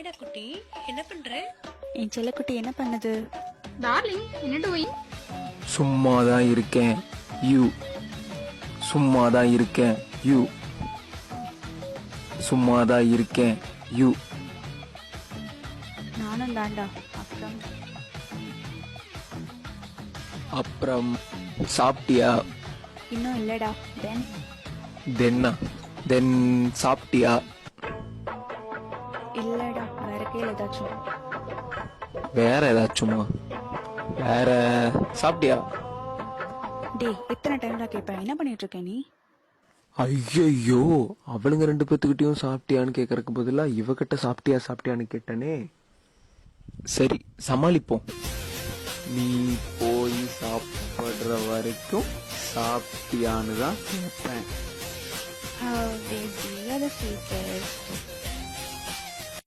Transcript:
ஹாய்டா குட்டி. என்ன பண்ற? என் செல்லக்குட்டி என்ன பண்ணுது? டார்லிங் என்ன டூயிங் சும்மா தான் இருக்கேன். யூ. சும்மா தான் இருக்கேன். யூ. சும்மா தான் இருக்கேன். யூ. நானும் தாண்டா. அப்புறம்? அப்புறம் சாப்பிட்டியா? இன்னும் இல்லடா. தென் தென்னா தென் சாப்பிட்டியா? இல்லடா வேற கேள் ஏதாச்சும். வேற ஏதாச்சுமா? வேற சாப்பிட்டியா? டேய் எத்தனை டைம்டா கேட்பேன் என்ன பண்ணிட்டு இருக்க நீ? ஐயையோ அவளுங்க ரெண்டு பேத்துக்கிட்டயும் சாப்பிட்டியான்னு கேட்கறதுக்கு பதிலா இவகிட்ட சாப்பிட்டியா சாப்பிட்டியான்னு கேட்டனே. சரி சமாளிப்போம். நீ போய் சாப்பிடுற வரைக்கும் சாப்பிட்டியான்னு தான் கேட்பேன் How baby, you're the sweetest.